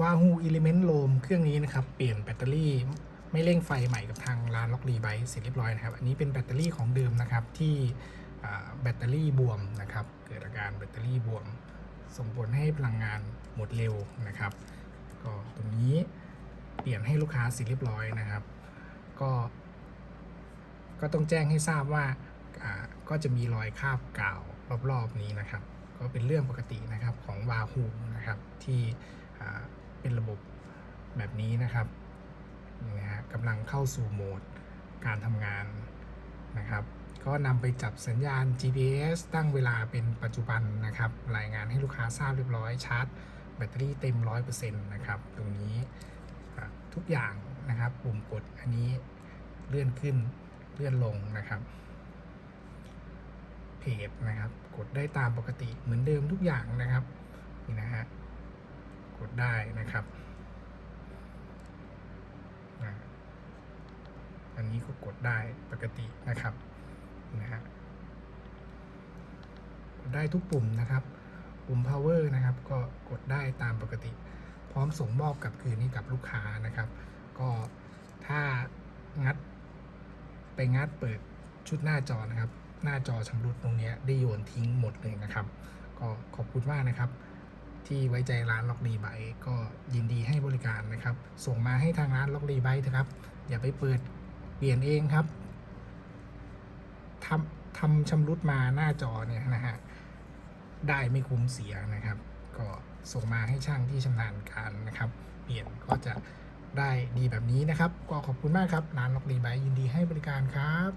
วาฮูอิเลเมนต์โลมเครื่องนี้นะครับ เปลี่ยนแบตเตอรี่ไม่เร่งไฟใหม่กับทางร้านล็อกรีไบเสร็จเรียบร้อยนะครับ อันนี้เป็นแบตเตอรี่ของเดิมนะครับที่แบตเตอรี่บวมนะครับ เกิดอาการแบตเตอรี่บวม ส่งผลให้พลังงานหมดเร็วนะครับ ก็ตรงนี้เปลี่ยนให้ลูกค้าเสร็จเรียบร้อยนะครับ ก็ก็ต้องแจ้งให้ทราบว่าก็จะมีรอยคาบกาวรอบๆนี้นะครับ ก็เป็นเรื่องปกตินะครับของวาฮูนะครับที่ เป็นระบบแบบนี้นะครับนี่นะฮะกำลังเข้าสู่โหมดการทำงานนะครับ ก็นำไปจับสัญญาณ GPS ตั้งเวลาเป็นปัจจุบันนะครับ รายงานให้ลูกค้าทราบเรียบร้อยชาร์จแบตเตอรี่เต็ม 100%นะครับ ตรงนี้ทุกอย่างนะครับปุ่มกดอันนี้เลื่อนขึ้นเลื่อนลงนะครับเพจนะครับ กดได้ตามปกติเหมือนเดิมทุกอย่างนะครับนี่นะฮะ ได้นะครับอันนี้ก็กดได้ปกตินะครับนะฮะกดได้ทุกปุ่มนะครับ ปุ่ม power นะครับ ก็กดได้ตามปกติ พร้อมส่งมอบกับคืนให้กับลูกค้านะครับ ก็ถ้างัด ไปงัดเปิดชุดหน้าจอนะครับ หน้าจอชำรุดตรงนี้ได้โยนทิ้งหมดเลยนะครับ ก็ขอบคุณมากนะครับ ที่ไว้ใจร้านล็อกดีไบก็ยินดีให้บริการนะครับ ส่งมาให้ทางร้านล็อกดีไบนะครับ อย่าไปเปิดเปลี่ยนเองครับทำทำชำรุดมาหน้าจอเนี่ยนะฮะได้ไม่คุ้มเสียนะครับ ก็ส่งมาให้ช่างที่ชำนาญการนะครับ เปลี่ยนก็จะได้ดีแบบนี้นะครับ ก็ขอบคุณมากครับร้านล็อกดีไบยินดีให้บริการครับ